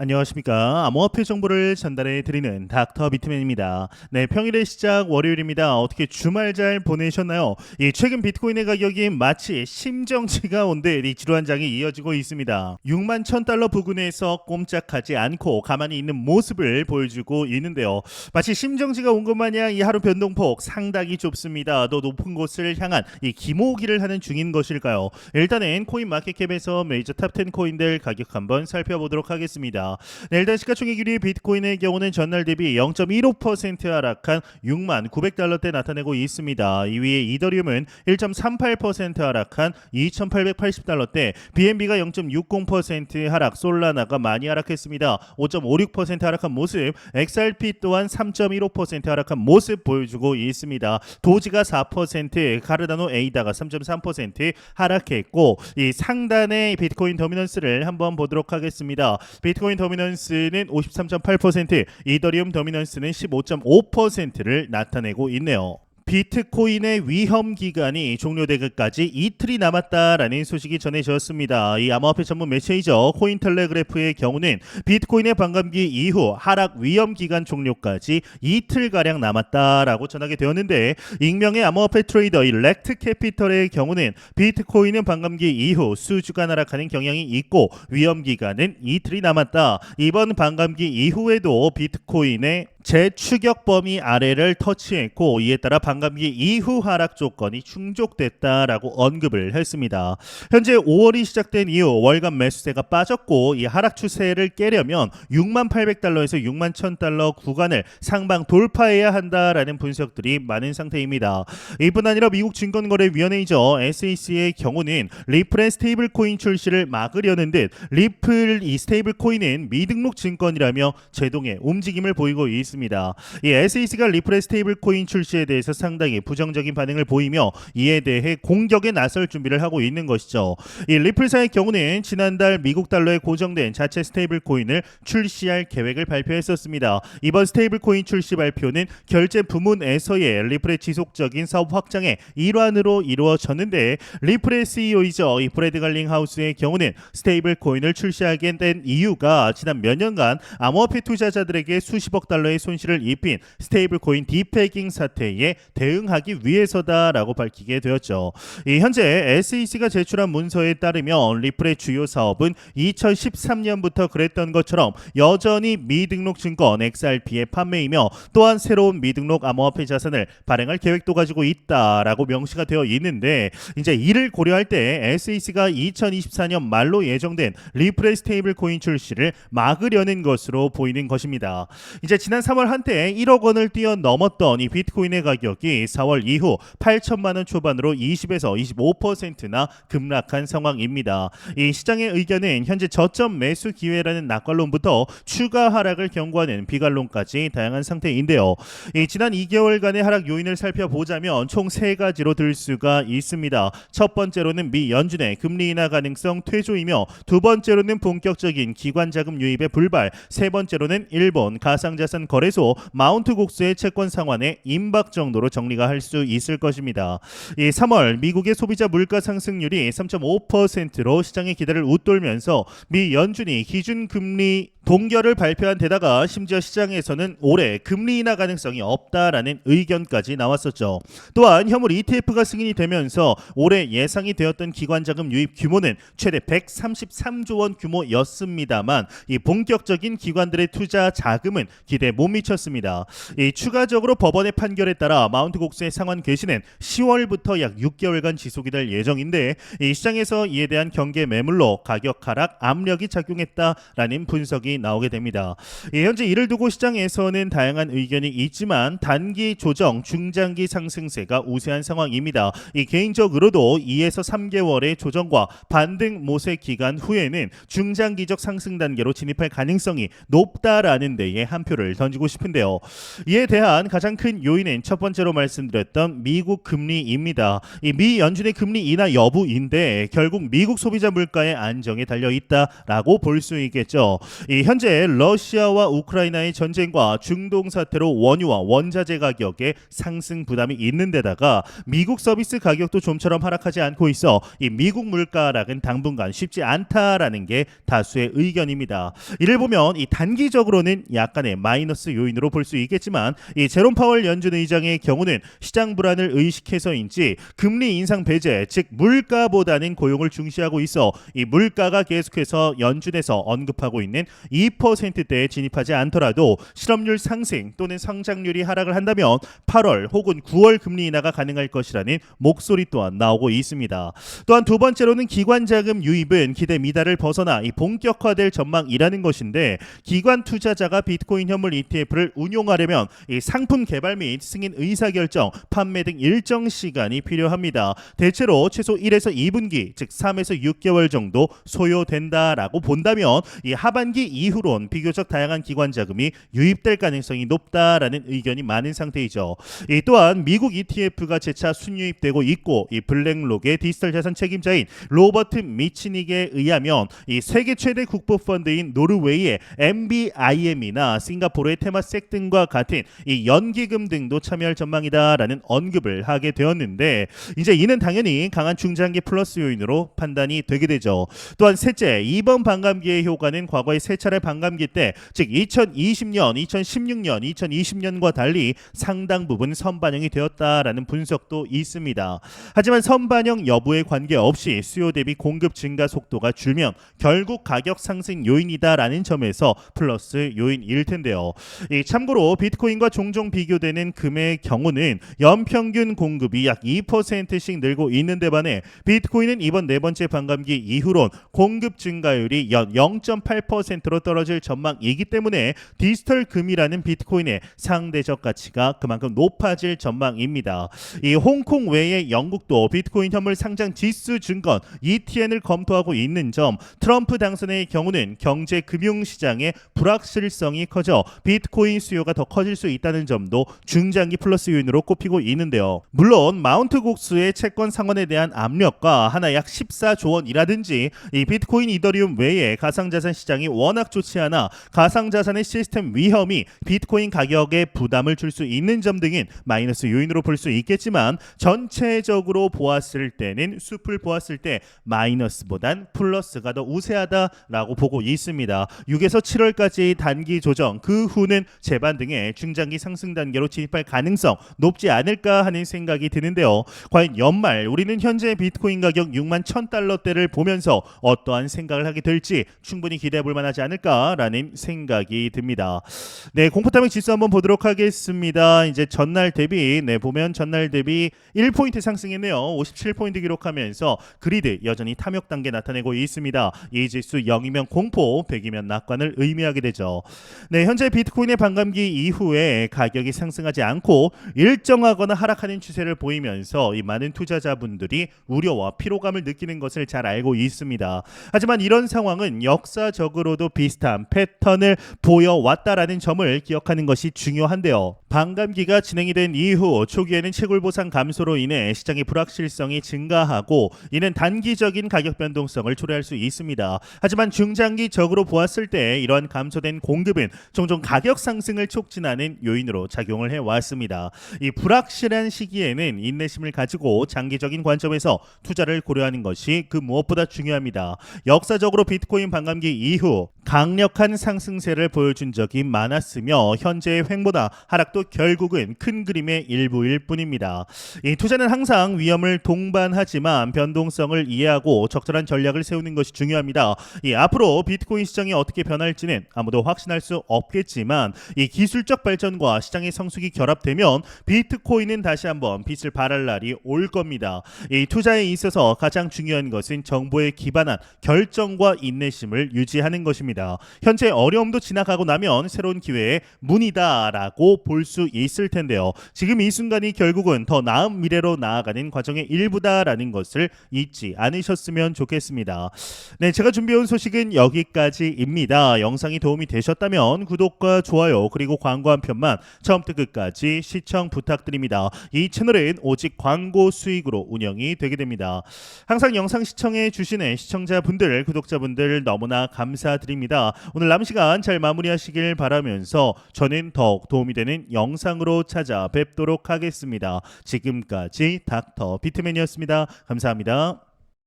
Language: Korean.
안녕하십니까. 암호화폐 정보를 전달해 드리는 닥터 비트맨입니다. 네, 평일의 시작 월요일입니다. 어떻게 주말 잘 보내셨나요? 이 최근 비트코인의 가격이 마치 심정지가 온 듯 이 지루한 장이 이어지고 있습니다. 6만 1000달러 부근에서 꼼짝하지 않고 가만히 있는 모습을 보여주고 있는데요. 마치 심정지가 온 것 마냥 이 하루 변동폭 상당히 좁습니다. 더 높은 곳을 향한 이 기모기를 하는 중인 것일까요? 일단은 코인 마켓캡에서 메이저 탑10 코인들 가격 한번 살펴보도록 하겠습니다. 네, 일단 시가총액 1위 비트코인의 경우는 전날 대비 0.15% 하락한 6만 900달러대 나타내고 있습니다. 2위의 이더리움은 1.38% 하락한 2,880달러대, BNB가 0.60% 하락, 솔라나가 많이 하락했습니다. 5.56% 하락한 모습, XRP 또한 3.15% 하락한 모습 보여주고 있습니다. 도지가 4%, 카르다노 에이다가 3.3% 하락했고 이 상단의 비트코인 도미넌스를 한번 보도록 하겠습니다. 비트코인 도미넌스는 53.8%, 이더리움 도미넌스는 15.5%를 나타내고 있네요. 비트코인의 위험 기간이 종료되기까지 이틀이 남았다라는 소식이 전해졌습니다. 이 암호화폐 전문 매체이죠 코인텔레그래프의 경우는 비트코인의 반감기 이후 하락 위험 기간 종료까지 이틀 가량 남았다라고 전하게 되었는데 익명의 암호화폐 트레이더 이 렉트 캐피털의 경우는 비트코인은 반감기 이후 수주간 하락하는 경향이 있고 위험 기간은 이틀이 남았다. 이번 반감기 이후에도 비트코인의 재추격 범위 아래를 터치했고 이에 따라 반감기 이후 하락 조건이 충족됐다라고 언급을 했습니다. 현재 5월이 시작된 이후 월간 매수세가 빠졌고 이 하락 추세를 깨려면 6만 800달러에서 6만 1000달러 구간을 상방 돌파해야 한다라는 분석들이 많은 상태입니다. 이뿐 아니라 미국 증권거래위원회이죠 SEC의 경우는 리플의 스테이블 코인 출시를 막으려는 듯 리플 이 스테이블 코인은 미등록 증권이라며 제동의 움직임을 보이고 있습니다. 이 SEC가 리플의 스테이블 코인 출시에 대해서 상당히 부정적인 반응을 보이며 이에 대해 공격에 나설 준비를 하고 있는 것이죠. 이 리플사의 경우는 지난달 미국 달러에 고정된 자체 스테이블 코인을 출시할 계획을 발표했었습니다. 이번 스테이블 코인 출시 발표는 결제 부문에서의 리플의 지속적인 사업 확장의 일환으로 이루어졌는데 리플의 CEO이죠. 이 브래드 갈링 하우스의 경우는 스테이블 코인을 출시하게 된 이유가 지난 몇 년간 암호화폐 투자자들에게 수십억 달러의 손실을 입힌 스테이블 코인 디패깅 사태에 대응하기 위해서다라고 밝히게 되었죠. 이 현재 SEC가 제출한 문서에 따르면 리플의 주요 사업은 2013년부터 그랬던 것처럼 여전히 미등록 증권 XRP의 판매이며 또한 새로운 미등록 암호화폐 자산을 발행할 계획도 가지고 있다라고 명시가 되어 있는데 이제 이를 고려할 때 SEC가 2024년 말로 예정된 리플의 스테이블 코인 출시를 막으려는 것으로 보이는 것입니다. 이제 지난 3월 한때 1억 원을 뛰어넘었던 이 비트코인의 가격이 4월 이후 8천만 원 초반으로 20에서 25%나 급락한 상황입니다. 이 시장의 의견은 현재 저점 매수 기회라는 낙관론부터 추가 하락을 경고하는 비관론까지 다양한 상태인데요. 이 지난 2개월간의 하락 요인을 살펴보자면 총세 가지로 들 수가 있습니다. 첫 번째로는 미 연준의 금리 인하 가능성 퇴조이며 두 번째로는 본격적인 기관 자금 유입의 불발, 세 번째로는 일본 가상자산 거래 소 마운트 곡수의 채권 상환의 임박 정도로 정리가 할 수 있을 것입니다. 이 3월 미국의 소비자 물가 상승률이 3.5%로 시장의 기대를 웃돌면서 미 연준이 기준 금리 동결을 발표한 데다가 심지어 시장에서는 올해 금리 인하 가능성이 없다라는 의견까지 나왔었죠. 또한 현물 ETF가 승인이 되면서 올해 예상이 되었던 기관 자금 유입 규모는 최대 133조 원 규모였습니다만 이 본격적인 기관들의 투자 자금은 기대에 못 미쳤습니다. 이 추가적으로 법원의 판결에 따라 마운트 곡수의 상환 개시는 10월부터 약 6개월간 지속이 될 예정인데 이 시장에서 이에 대한 경계 매물로 가격 하락 압력이 작용했다라는 분석이 나오게 됩니다. 예, 현재 이를 두고 시장에서는 다양한 의견이 있지만 단기 조정, 중장기 상승세가 우세한 상황입니다. 이 개인적으로도 2에서 3개월의 조정과 반등 모세 기간 후에는 중장기적 상승 단계로 진입할 가능성이 높다라는 데에 한 표를 던지고 싶은데요. 이에 대한 가장 큰 요인은 첫 번째로 말씀드렸던 미국 금리입니다. 이 미 연준의 금리 인하 여부인데 결국 미국 소비자 물가의 안정에 달려 있다라고 볼 수 있겠죠. 이 현재 러시아와 우크라이나의 전쟁과 중동 사태로 원유와 원자재 가격에 상승 부담이 있는 데다가 미국 서비스 가격도 좀처럼 하락하지 않고 있어 이 미국 물가 하락은 당분간 쉽지 않다라는 게 다수의 의견입니다. 이를 보면 이 단기적으로는 약간의 마이너스 요인으로 볼 수 있겠지만 이 제롬 파월 연준 의장의 경우는 시장 불안을 의식해서인지 금리 인상 배제 즉 물가보다는 고용을 중시하고 있어 이 물가가 계속해서 연준에서 언급하고 있는 2%대에 진입하지 않더라도 실업률 상승 또는 성장률이 하락을 한다면 8월 혹은 9월 금리 인하가 가능할 것이라는 목소리 또한 나오고 있습니다. 또한 두 번째로는 기관 자금 유입은 기대 미달을 벗어나 이 본격화될 전망이라는 것인데 기관 투자자가 비트코인 현물 ETF를 운용하려면 이 상품 개발 및 승인 의사 결정, 판매 등 일정 시간이 필요합니다. 대체로 최소 1에서 2분기, 즉 3에서 6개월 정도 소요된다라고 본다면 이 하반기 이후론 비교적 다양한 기관 자금이 유입될 가능성이 높다라는 의견이 많은 상태이죠. 이 또한 미국 ETF가 재차 순유입되고 있고 이 블랙록의 디지털 자산 책임자인 로버트 미치닉에 의하면 이 세계 최대 국부 펀드인 노르웨이의 MBIM이나 싱가포르의 테마섹 등과 같은 이 연기금 등도 참여할 전망이다라는 언급을 하게 되었는데 이제 이는 당연히 강한 중장기 플러스 요인으로 판단이 되게 되죠. 또한 셋째 이번 반감기의 효과는 과거의 세차 례 반감기 때 즉 2020년, 2016년, 2020년과 달리 상당 부분 선반영이 되었다라는 분석도 있습니다. 하지만 선반영 여부에 관계없이 수요 대비 공급 증가 속도가 줄면 결국 가격 상승 요인이다라는 점에서 플러스 요인일 텐데요. 이 참고로 비트코인과 종종 비교되는 금의 경우는 연평균 공급이 약 2%씩 늘고 있는데 반해 비트코인은 이번 네 번째 반감기 이후론 공급 증가율이 연 0.8%로 떨어질 전망이기 때문에 디지털 금이라는 비트코인의 상대적 가치가 그만큼 높아질 전망입니다. 이 홍콩 외에 영국도 비트코인 현물 상장 지수 증권 ETN을 검토하고 있는 점 트럼프 당선의 경우는 경제 금융 시장의 불확실성이 커져 비트코인 수요가 더 커질 수 있다는 점도 중장기 플러스 요인으로 꼽히고 있는데요. 물론 마운트 곡수의 채권 상환에 대한 압력과 하나 약 14조 원이라든지 이 비트코인 이더리움 외에 가상자산 시장이 워낙 좋지 않아 가상자산의 시스템 위험이 비트코인 가격에 부담을 줄 수 있는 점 등인 마이너스 요인으로 볼 수 있겠지만 전체적으로 보았을 때는 숲을 보았을 때 마이너스보단 플러스가 더 우세하다라고 보고 있습니다. 6에서 7월까지 단기 조정 그 후는 재반 등의 중장기 상승 단계로 진입할 가능성 높지 않을까 하는 생각이 드는데요. 과연 연말 우리는 현재 비트코인 가격 6만 1000달러대를 보면서 어떠한 생각을 하게 될지 충분히 기대해 볼 만하지 않을까 라는 생각이 듭니다. 네, 공포타밍 지수 한번 보도록 하겠습니다. 이제 전날 대비 네 보면 전날 대비 1포인트 상승했네요. 57포인트 기록하면서 그리드 여전히 탐욕 단계 나타내고 있습니다. 이 지수 0이면 공포, 100이면 낙관을 의미하게 되죠. 네, 현재 비트코인의 반감기 이후에 가격이 상승하지 않고 일정하거나 하락하는 추세를 보이면서 이 많은 투자자분들이 우려와 피로감을 느끼는 것을 잘 알고 있습니다. 하지만 이런 상황은 역사적으로도 비 슷한 패턴을 보여왔다라는 점을 기억하는 것이 중요한데요. 반감기가 진행이 된 이후 초기에는 채굴 보상 감소로 인해 시장의 불확실성이 증가하고 이는 단기적인 가격 변동성을 초래할 수 있습니다. 하지만 중장기적으로 보았을 때 이러한 감소된 공급은 종종 가격 상승을 촉진하는 요인으로 작용을 해 왔습니다. 이 불확실한 시기에는 인내심을 가지고 장기적인 관점에서 투자를 고려하는 것이 그 무엇보다 중요합니다. 역사적으로 비트코인 반감기 이후 강력한 상승세를 보여준 적이 많았으며 현재의 횡보나 하락도 결국은 큰 그림의 일부일 뿐입니다. 이 투자는 항상 위험을 동반하지만 변동성을 이해하고 적절한 전략을 세우는 것이 중요합니다. 이 앞으로 비트코인 시장이 어떻게 변할지는 아무도 확신할 수 없겠지만 이 기술적 발전과 시장의 성숙이 결합되면 비트코인은 다시 한번 빛을 발할 날이 올 겁니다. 이 투자에 있어서 가장 중요한 것은 정보에 기반한 결정과 인내심을 유지하는 것입니다. 현재 어려움도 지나가고 나면 새로운 기회의 문이다라고 볼수 있을 텐데요. 지금 이 순간이 결국은 더 나은 미래로 나아가는 과정의 일부다라는 것을 잊지 않으셨으면 좋겠습니다. 네, 제가 준비해온 소식은 여기까지입니다. 영상이 도움이 되셨다면 구독과 좋아요 그리고 광고 한 편만 처음부터 끝까지 시청 부탁드립니다. 이 채널은 오직 광고 수익으로 운영이 되게 됩니다. 항상 영상 시청해 주시는 시청자분들, 구독자분들 너무나 감사드립니다. 오늘 남은 시간 잘 마무리하시길 바라면서 저는 더욱 도움이 되는 영상으로 찾아뵙도록 하겠습니다. 지금까지 닥터 비트맨이었습니다. 감사합니다.